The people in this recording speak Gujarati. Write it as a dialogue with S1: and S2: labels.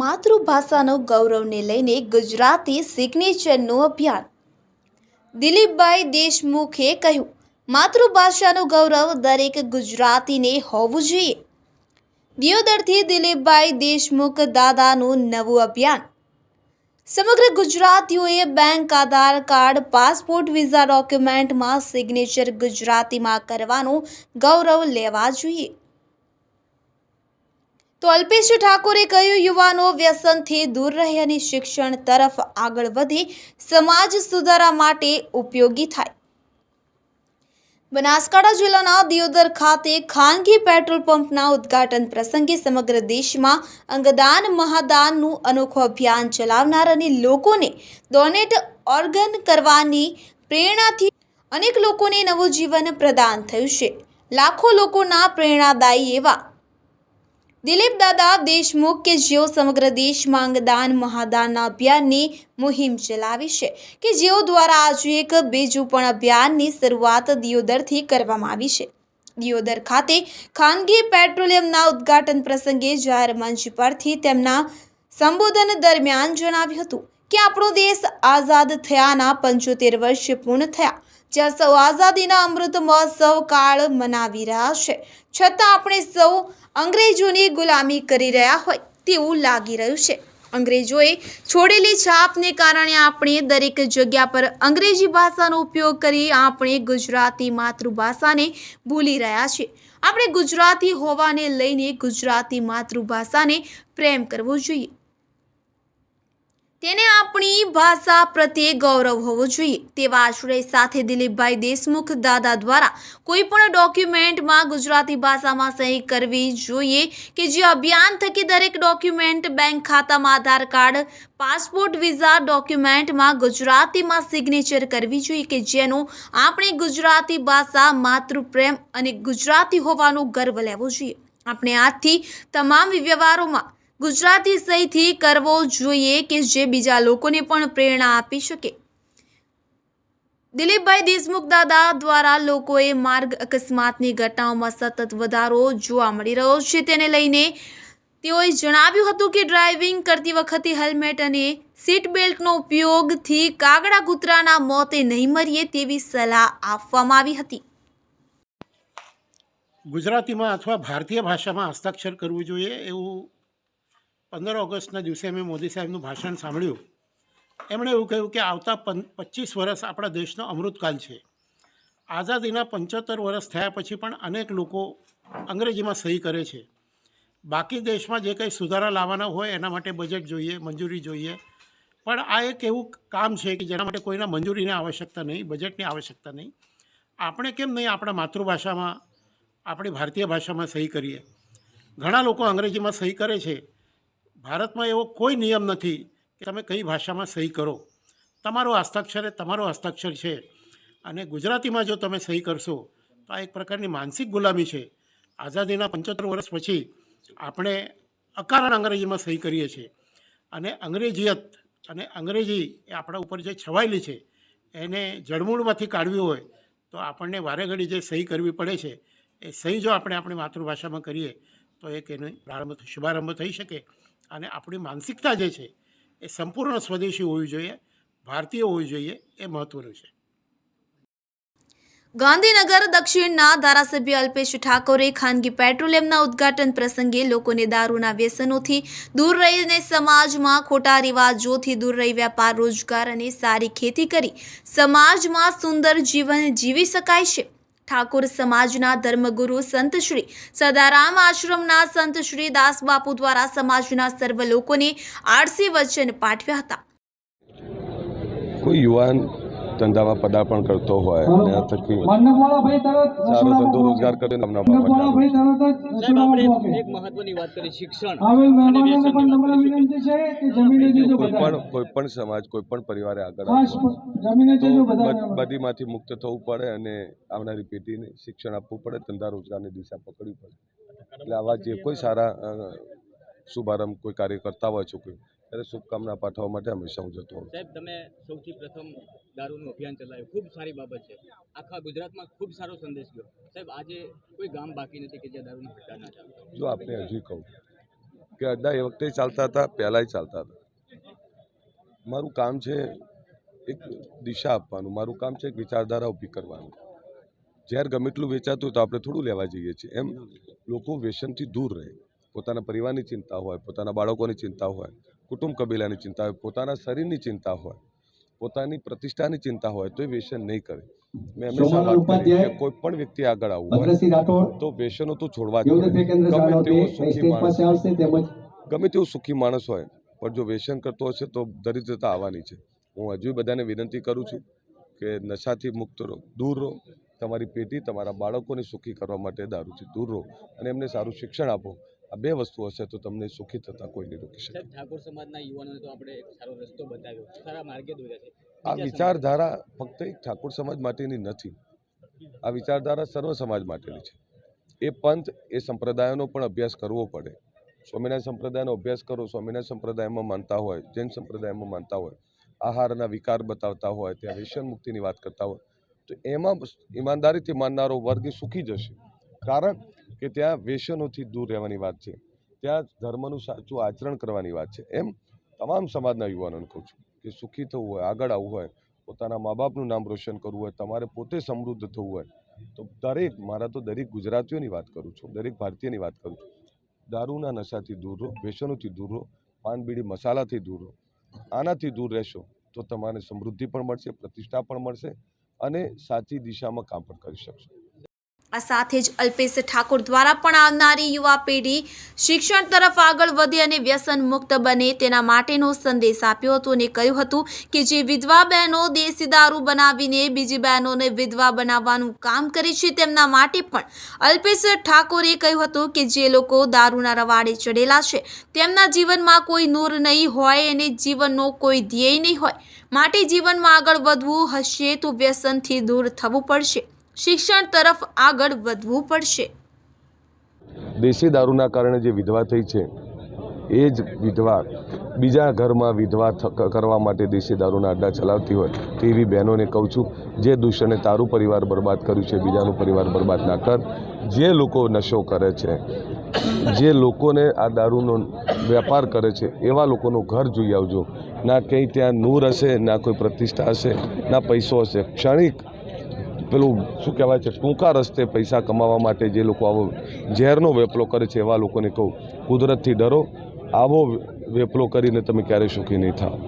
S1: માતૃભાષાનો ગૌરવને લઈને ગુજરાતી સિગ્નેચરનું અભિયાન. દિલીપભાઈ દેશમુખે કહ્યું, માતૃભાષાનું ગૌરવ દરેક ગુજરાતીને હોવું જોઈએ. દિયોદરથી દિલીપભાઈ દેશમુખ દાદાનું નવું અભિયાન. સમગ્ર ગુજરાતીઓએ bank, Aadhaar card, passport, visa ડોક્યુમેન્ટમાં સિગ્નેચર ગુજરાતીમાં કરવાનું ગૌરવ લેવા જોઈએ. તો અલ્પેશ ઠાકોરે કહ્યું, યુવાનો વ્યસનથી દૂર રહ્યાની શિક્ષણ તરફ આગળ વધી, સમાજ સુધારા માટે ઉપયોગી થાય. બનાસકાંઠા જિલ્લાના દિયોદર ખાતે ખાનગી પેટ્રોલ પંપના ઉદ્ઘાટન પ્રસંગે સમગ્ર દેશમાં અંગદાન, મહાદાનનું અનોખું અભિયાન ચલાવનાર અને લોકોને ડોનેટ ઓર્ગન કરવાની પ્રેરણાથી અનેક લોકોને નવું જીવન પ્રદાન થયું છે. લાખો લોકોના પ્રેરણાદાયી એવા દિલીપ દાદા, દેશમુખ કે જેઓ સમગ્ર દેશમાં અંગદાન મહાદાનના અભિયાનની મુહિમ ચલાવી છે કે જેઓ દ્વારા આજે એક બીજું પણ અભિયાનની શરૂઆત દિયોદરથી કરવામાં આવી છે. દિયોદર ખાતે ખાનગી પેટ્રોલિયમના ઉદ્ઘાટન પ્રસંગે જાહેર મંચ પરથી તેમના સંબોધન દરમિયાન જણાવ્યું હતું કે આપણો દેશ આઝાદ થયાના પંચોતેર વર્ષ પૂર્ણ થયા. જ્યાં સૌ આઝાદીના અમૃત મહોત્સવ કાળ મનાવી રહ્યા છે. છતાં આપણે સૌ અંગ્રેજોની ગુલામી કરી રહ્યા હોય તેવું લાગી રહ્યું છે. અંગ્રેજોએ છોડેલી છાપને કારણે આપણે દરેક જગ્યા પર અંગ્રેજી ભાષાનો ઉપયોગ કરી આપણે ગુજરાતી માતૃભાષાને ભૂલી રહ્યા છીએ. આપણે ગુજરાતી હોવાને લઈને ગુજરાતી માતૃભાષાને પ્રેમ કરવો જોઈએ. તેને આપણી ભાષા પ્રત્યે ગૌરવ હોવો જોઈએ. તેવા આશ્રય સાથે દિલીપભાઈ દેશમુખ દાદા દ્વારા કોઈ પણ ડોક્યુમેન્ટમાં ગુજરાતી ભાષામાં સહી કરવી જોઈએ કે જે અભિયાન થકી દરેક ડોક્યુમેન્ટ, બેંક ખાતામાં આધાર કાર્ડ, પાસપોર્ટ, વિઝા ડોક્યુમેન્ટમાં ગુજરાતીમાં સિગ્નેચર કરવી જોઈએ કે જેનો આપણે ગુજરાતી ભાષા માતૃપ્રેમ અને ગુજરાતી હોવાનો ગર્વ લેવો જોઈએ. આપણે આજથી તમામ વ્યવહારોમાં ગુજરાતી સહીથી કરવો જોઈએ કે જે બીજા લોકોને પણ પ્રેરણા આપી શકે. દિલીપભાઈ દેશમુખ દાદા દ્વારા લોકોએ માર્ગ અકસ્માતની ઘટનાઓમાં સતત વધારો જોવા મળી રહ્યો છે. તેને લઈને તેઓએ જણાવ્યું હતું કે ડ્રાઇવિંગ કરતી વખતે હેલ્મેટ અને સીટ બેલ્ટનો ઉપયોગથી કાગડા કૂતરાના મોતે નહીં મરીએ તેવી સલાહ આપવામાં આવી હતી.
S2: ગુજરાતીમાં અથવા ભારતીય ભાષામાં હસ્તાક્ષર કરવું જોઈએ એવું પંદર ઓગસ્ટના દિવસે મેં મોદી સાહેબનું ભાષણ સાંભળ્યું. એમણે એવું કહ્યું કે આવતા પં પચીસ વર્ષ આપણા દેશનો અમૃતકાલ છે. આઝાદીના પંચોતેર વર્ષ થયા પછી પણ અનેક લોકો અંગ્રેજીમાં સહી કરે છે. બાકી દેશમાં જે કંઈ સુધારા લાવવાના હોય એના માટે બજેટ જોઈએ, મંજૂરી જોઈએ. પણ આ એક એવું કામ છે કે જેના માટે કોઈના મંજૂરીની આવશ્યકતા નહીં બજેટની આવશ્યકતા નહીં. આપણે કેમ નહીં આપણા માતૃભાષામાં, આપણી ભારતીય ભાષામાં સહી કરીએ? ઘણા લોકો અંગ્રેજીમાં સહી કરે છે. ભારતમાં એવો કોઈ નિયમ નથી કે તમે કઈ ભાષામાં સહી કરો. તમારો હસ્તાક્ષર એ તમારો હસ્તાક્ષર છે. અને ગુજરાતીમાં જો તમે સહી કરશો, તો આ એક પ્રકારની માનસિક ગુલામી છે. આઝાદીના પંચોતેર વર્ષ પછી આપણે અકારણ અંગ્રેજીમાં સહી કરીએ છીએ. અને અંગ્રેજીયત અને અંગ્રેજી એ આપણા ઉપર જે છવાયેલી છે, એને જળમૂળમાંથી કાઢવી હોય, તો આપણને વારે ઘડી જે સહી કરવી પડે છે, એ સહી જો આપણે આપણી માતૃભાષામાં કરીએ, તો એક એનો પ્રારંભ, શુભારંભ થઈ શકે. અને આપણી માનસિકતા જે છે, એ સંપૂર્ણ સ્વદેશી હોવી જોઈએ, ભારતીય હોવી જોઈએ, એ મહત્ત્વનું છે.
S1: ગાંધીનગર દક્ષિણના ધારાસભ્ય અલ્પેશ ઠાકોરે ખાનગી પેટ્રોલિયમના ઉદ્ઘાટન પ્રસંગે લોકોને દારૂના વ્યસનોથી દૂર રહીને સમાજમાં ખોટા રિવાજોથી દૂર રહી વ્યાપાર, રોજગાર અને સારી ખેતી કરી સમાજમાં સુંદર જીવન જીવી શકાય છે. ઠાકોર સમાજના ધર્મગુરુ સંત શ્રી સદારામ આશ્રમના સંત શ્રી દાસબાપુ દ્વારા સમાજના સર્વ લોકોને આળસી વચન પાઠવ્યા હતા.
S3: કોઈ યુવાન ધંધામાં પદાર્પણ કરતો હોય અને આ થકી
S4: મંડપવાળા ભાઈ તરત
S3: સારો ધંધો રોજગાર કરીને એમના
S4: મંડપવાળા
S3: બાપા
S4: ભાઈ તરત જ
S5: સાહેબ આપણે
S4: જવાબ આપે.
S5: એક મહત્વની વાત કરી શિક્ષણ.
S4: હવે
S5: અને
S4: મહેમાનોને
S5: વ્યસનની
S4: પણ તમને
S5: કરી
S4: વિનંતી છે કે જમીને જજો
S3: કોઈ પણ સમાજ કોઈ પણ પરિવારે આગળ બધીમાંથી મુક્ત થવું પડે અને આવનારી પેઢીને શિક્ષણ આપવું પડે ધંધા રોજગારની દિશા પકડવી પડે. એટલે આવા જે કોઈ સારા શુભારંભ કોઈ કાર્ય કરતા હોય છોકરી ત્યારે શુભકામના પાઠવવા માટે હંમેશા હું જતો હોઉં
S5: સાહેબ તમે સૌથી પ્રથમ દારૂનું અભિયાન ચલાવ્યું. ખૂબ સારી બાબત છે. આખા ગુજરાતમાં ખૂબ સારો સંદેશ ગયો. સાહેબ આજે કોઈ ગામ બાકી નથી કે જ્યાં દારૂનો ભટ્ટા ના ચાલે.
S3: જો આપને હજી કહું કે અડ્ડા એ વખતે ચાલતા હતા પહેલાંય ચાલતા હતા. મારું કામ છે એક દિશા આપવાનું. મારું કામ છે એક વિચારધારા ઊભી કરવાનું. જ્યારે ગમે એટલું વેચાતું હોય તો આપણે થોડું લેવા જઈએ છીએ. એમ લોકો વ્યસનથી દૂર રહે. પોતાના પરિવારની ચિંતા હોય પોતાના બાળકોની ચિંતા હોય. કુટુંબ કબીલાની ચિંતા હોય પોતાના શરીરની ચિંતા હોય પોતાની પ્રતિષ્ઠાની ચિંતા હોય તો એ વ્યસન નહીં કરે. મેં હંમેશા વાત કરી કે કોઈ પણ વ્યક્તિ આગળ આવવું હોય તો વ્યસનો તો છોડવા જ ગમે તેવો સુખી માણસ ગમે તેવો સુખી માણસ હોય પણ જો વ્યસન કરતો હશે તો દરિદ્રતા આવવાની છે. હું હજુ બધાને વિનંતી કરું છું કે નશાથી મુક્ત રહો દૂર રહો. તમારી પેઢી તમારા બાળકોને સુખી કરવા માટે દારૂથી દૂર રહો અને એમને સારું શિક્ષણ આપો. આ બે વસ્તુ હશે તો તમને સુખી થતા કોઈ નહીં રોકી શકે.
S5: ઠાકોર સમાજના યુવાનોને તો આપણે સારો રસ્તો બતાવ્યો. સારા માર્ગે દોર્યા છે.
S3: આ વિચારધારા ફક્ત એક ઠાકોર સમાજ માટેની નથી. આ વિચારધારા સર્વ સમાજ માટેની છે. એ પંથ એ સંપ્રદાયોનો પણ અભ્યાસ કરવો પડે. સ્વામિનારાયણ સંપ્રદાયનો અભ્યાસ કરો સ્વામિનારાયણ સંપ્રદાયમાં માનતા હોય જૈન સંપ્રદાયમાં માનતા હોય આહારના વિકાર બતાવતા હોય ત્યાં વ્યસન મુક્તિની વાત કરતા હોય તો એમાં ઈમાનદારીથી માનનારો વર્ગ સુખી જશે. કારણ કે ત્યાં વ્યસનોથી દૂર રહેવાની વાત છે. ત્યાં ધર્મનું સાચું આચરણ કરવાની વાત છે. એમ તમામ સમાજના યુવાનોને કહું છું કે સુખી થવું હોય, આગળ આવવું હોય, પોતાના મા બાપનું નામ રોશન કરવું હોય, તમારે પોતે સમૃદ્ધ થવું હોય, તો દરેક, મારા તો દરેક ગુજરાતીઓની વાત કરું છું, દરેક ભારતીયની વાત કરું છું. દારૂના નશાથી દૂર રહો વ્યસનોથી દૂર રહો, પાનબીડી મસાલાથી દૂર રહો. આનાથી દૂર રહેશો તો તમારે સમૃદ્ધિ પણ મળશે, પ્રતિષ્ઠા પણ મળશે અને સાચી દિશામાં કામ પણ કરી શકશો.
S1: આ સાથે જ અલ્પેશ ઠાકોર દ્વારા પણ આવનારી યુવા પેઢી શિક્ષણ તરફ આગળ વધે અને વ્યસન મુક્ત બને તેના માટેનો સંદેશ આપ્યો હતો અને કહ્યું હતું કે જે વિધવા બહેનો દેશી દારૂ બનાવીને બીજી બહેનોને વિધવા બનાવવાનું કામ કરે છે તેમના માટે પણ અલ્પેશ ઠાકોરે કહ્યું હતું કે જે લોકો દારૂના રવાડે ચડેલા છે તેમના જીવનમાં કોઈ નૂર નહીં હોય અને જીવનનો કોઈ ધ્યેય નહીં હોય. માટે જીવનમાં આગળ વધવું હશે તો વ્યસનથી દૂર થવું પડશે. શિક્ષણ તરફ આગળ વધવું પડશે.
S3: દેશી દારૂના કારણે જે વિધવા થઈ છે, એ જ વિધવા બીજા ઘરમાં વિધવા કરવા માટે દેશી દારૂના અડ્ડા ચલાવતી હોય તેવી બહેનોને કહું છું, જે દૂષણે તારું પરિવાર બરબાદ કર્યું છે, બીજાનું પરિવાર બરબાદ ના કર. જે લોકો નશો કરે છે, જે લોકોને આ દારૂનો વેપાર કરે છે, એવા લોકોનું ઘર જોઈ આવજો. ના કંઈ ત્યાં નૂર હશે, ના કોઈ પ્રતિષ્ઠા હશે, ના પૈસો હશે. ક્ષણિક પેલું શું કહેવાય છે, ટૂંકા રસ્તે પૈસા કમાવા માટે જે લોકો આવો ઝેરનો વેપલો કરે છે, એવા લોકોને કહું, કુદરતથી ડરો, આવો વેપલો કરીને તમે ક્યારેય સુખી નહીં થાઓ